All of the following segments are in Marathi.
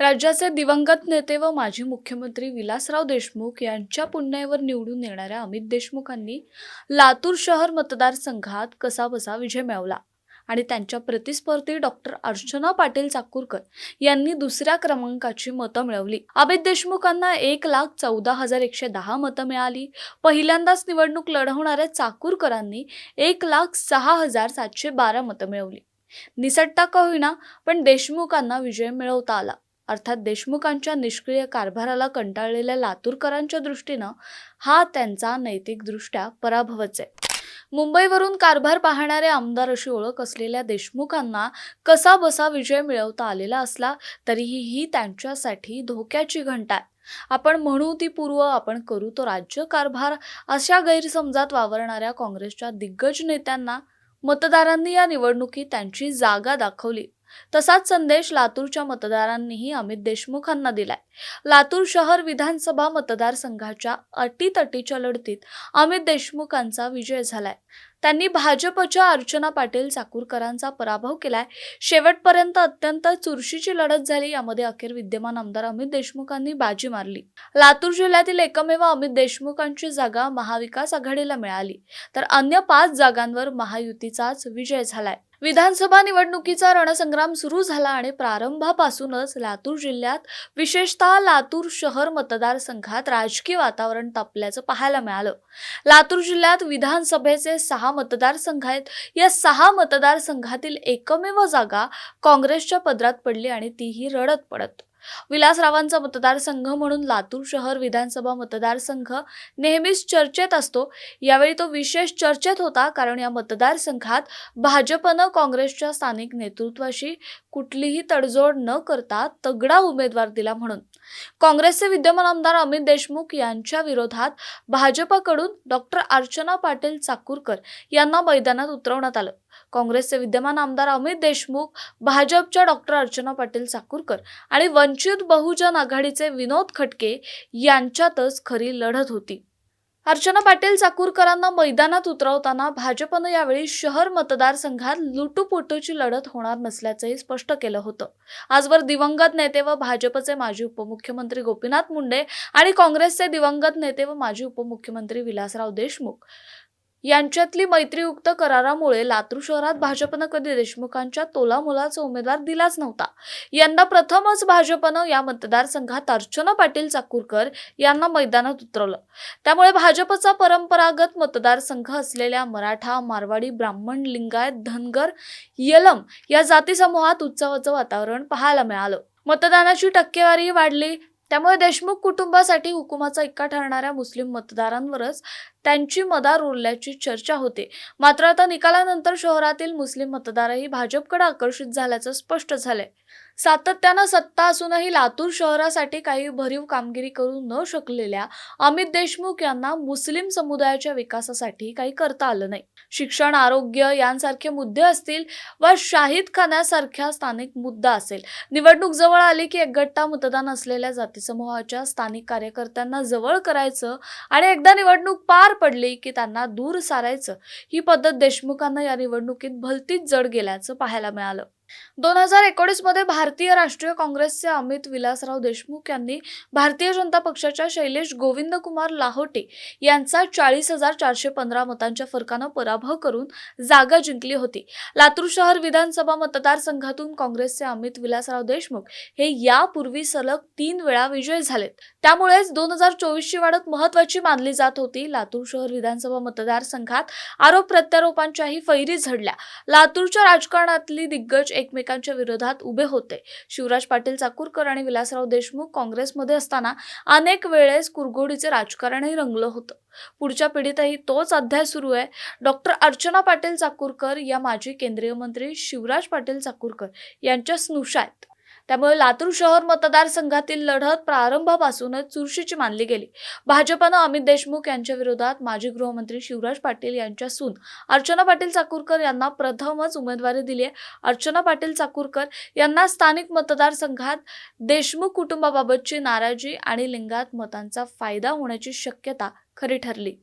राज्याचे दिवंगत नेते व माजी मुख्यमंत्री विलासराव देशमुख यांच्या पुण्यावर निवडून येणाऱ्या अमित देशमुखांनी लातूर शहर मतदारसंघात कसाबसा विजय मिळवला. आणि त्यांच्या प्रतिस्पर्धी डॉक्टर अर्चना पाटील चाकूरकर यांनी दुसऱ्या क्रमांकाची मतं मिळवली. अमित देशमुखांना एक लाख चौदा हजार एकशे दहा मतं मिळाली. पहिल्यांदाच निवडणूक लढवणाऱ्या चाकूरकरांनी एक लाख सहा हजार सातशे बारा मतं मिळवली. निसटता का होईना पण देशमुखांना विजय मिळवता आला. अर्थात देशमुखांच्या निष्क्रिय कारभाराला कंटाळलेल्या लातूरकरांच्या दृष्टीनं हा त्यांचा नैतिकदृष्ट्या पराभवच आहे. मुंबईवरून कारभार पाहणारे आमदार अशी ओळख असलेल्या देशमुखांना कसा बसा विजय मिळवता आलेला असला तरीही ही त्यांच्यासाठी धोक्याची घंटा आहे. आपण म्हणू ती पूर्व आपण करू तो राज्य कारभार अशा गैरसमजात वावरणाऱ्या काँग्रेसच्या दिग्गज नेत्यांना मतदारांनी या निवडणुकीत त्यांची जागा दाखवली. तसाच संदेश लातूरच्या मतदारांनीही अमित देशमुखांना दिलाय. लातूर शहर विधानसभा मतदारसंघाच्या अटीतटीच्या लढतीत अमित देशमुखांचा विजय झालाय. त्यांनी भाजपच्या अर्चना पाटील चाकूरकरांचा पराभव केलाय. शेवटपर्यंत अत्यंत चुरशीची लढत झाली यामध्ये अखेर विद्यमान आमदार अमित देशमुखांनी बाजी मारली. लातूर जिल्ह्यातील एकमेव अमित देशमुखांची जागा महाविकास आघाडीला मिळाली. तर अन्य पाच जागांवर महायुतीचाच विजय झालाय. विधानसभा निवडणुकीचा रणसंग्राम सुरू झाला आणि प्रारंभापासूनच लातूर जिल्ह्यात विशेषतः लातूर शहर मतदारसंघात राजकीय वातावरण तापल्याचं पाहायला मिळालं. लातूर जिल्ह्यात विधानसभेचे सहा मतदारसंघ आहेत. या सहा मतदारसंघातील एकमेव जागा काँग्रेसच्या पदरात पडली आणि तीही रडत पडत. विलासरावांचा मतदारसंघ म्हणून लातूर शहर विधानसभा मतदारसंघ नेहमीच चर्चेत असतो. यावेळी तो विशेष चर्चेत होता कारण या मतदारसंघात भाजपनं काँग्रेसच्या स्थानिक नेतृत्वाशी कुठलीही तडजोड न करता तगडा उमेदवार दिला म्हणून. काँग्रेसचे विद्यमान आमदार अमित देशमुख यांच्या विरोधात भाजपकडून डॉक्टर अर्चना पाटील चाकूरकर यांना मैदानात उतरवण्यात आलं. काँग्रेसचे विद्यमान आमदार अमित देशमुख भाजपच्या डॉक्टर अर्चना पाटील चाकूरकर आणि वंचित बहुजन आघाडीचे विनोद खटके यांच्यातच खरी लढत होती. अर्चना पाटील चाकूरकरांना मैदानात उतरवताना भाजपनं यावेळी शहर मतदारसंघात लुटूपुटूची लढत होणार नसल्याचंही स्पष्ट केलं होतं. आजवर दिवंगत नेते व भाजपचे माजी उपमुख्यमंत्री गोपीनाथ मुंडे आणि काँग्रेसचे दिवंगत नेते व माजी उपमुख्यमंत्री विलासराव देशमुख यांच्यातली मैत्रीयुक्त करारामुळे लातूर शहरात भाजपनं कधी देशमुखांच्या तोलामोलाचा उमेदवार दिलाच नव्हता. यंदा प्रथमच भाजपनं या मतदारसंघात अर्चना पाटील चाकूरकर यांना मैदानात उतरवलं. त्यामुळे भाजपचा परंपरागत मतदारसंघ असलेल्या मराठा मारवाडी ब्राह्मण लिंगायत धनगर यलम या जाती समूहात उत्सवाचं वातावरण पाहायला मिळालं. मतदानाची टक्केवारी वाढली. त्यामुळे देशमुख कुटुंबासाठी हुकुमाचा इक्का ठरणाऱ्या मुस्लिम मतदारांवरच त्यांची मदार उरल्याची चर्चा होते. मात्र आता निकालानंतर शहरातील मुस्लिम मतदारही भाजपकडे आकर्षित झाल्याचं स्पष्ट झालंय. सातत्यानं सत्ता असूनही लातूर शहरासाठी काही भरीव कामगिरी करू न शकलेल्या अमित देशमुख यांना मुस्लिम समुदायाच्या विकासासाठी काही करता आलं नाही. शिक्षण आरोग्य यांसारखे मुद्दे असतील व शाहिद खानासारख्या स्थानिक मुद्दा असेल निवडणूक जवळ आली की एकगट्टा मतदान असलेल्या जातीसमूहाच्या स्थानिक कार्यकर्त्यांना जवळ करायचं आणि एकदा निवडणूक पार पडली की त्यांना दूर सारायचं. ही पद्धत देशमुखांना या निवडणुकीत भलतीच जड गेल्याचं पाहायला मिळालं. दोन हजार एकोणीसमध्ये भारतीय राष्ट्रीय काँग्रेसचे अमित विलासराव देशमुख यांनी भारतीय जनता पक्षाच्या शैलेश गोविंदकुमार लाहोटे यांचा चाळीस हजार चारशे पंधरा मतांच्या फरकानं पराभव करून जागा जिंकली होती. लातूर शहर विधानसभा मतदारसंघातून काँग्रेसचे अमित विलासराव देशमुख हे यापूर्वी सलग तीन वेळा विजयी झालेत. त्यामुळेच दोन हजार चोवीसची वाढत महत्वाची मानली जात होती. लातूर शहर विधानसभा मतदारसंघात आरोप प्रत्यारोपांच्याही फैरी झडल्या. लातूरच्या राजकारणातली दिग्गज एकमेकांच्या विरोधात उभे होते. शिवराज पाटील चाकूरकर आणि विलासराव देशमुख काँग्रेसमध्ये असताना अनेक वेळेस कुरघोडीचे राजकारणही रंगलं होतं. पुढच्या पिढीतही तोच अध्याय सुरू आहे. डॉक्टर अर्चना पाटील चाकूरकर या माजी केंद्रीय मंत्री शिवराज पाटील चाकूरकर यांच्या स्नुषा आहेत त्यामुळे लातूर शहर मतदारसंघातील लढत प्रारंभापासूनच चुरशीची मानली गेली. भाजपनं अमित देशमुख यांच्या विरोधात माजी गृहमंत्री शिवराज पाटील यांच्या सून अर्चना पाटील चाकूरकर यांना प्रथमच उमेदवारी दिली आहे. अर्चना पाटील चाकूरकर यांना स्थानिक मतदारसंघात देशमुख कुटुंबाबाबतची नाराजी आणि लिंगात मतांचा फायदा होण्याची शक्यता खरी ठरली.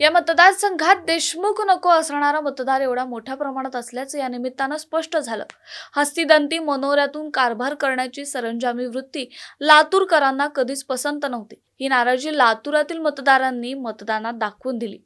या मतदारसंघात देशमुख नको असणारा मतदार एवढा मोठ्या प्रमाणात असल्याचं या निमित्तानं स्पष्ट झालं. हस्तिदंती मनोऱ्यातून कारभार करण्याची सरंजामी वृत्ती लातूरकरांना कधीच पसंत नव्हती. ही नाराजी लातूरातील मतदारांनी मतदानात दाखवून दिली.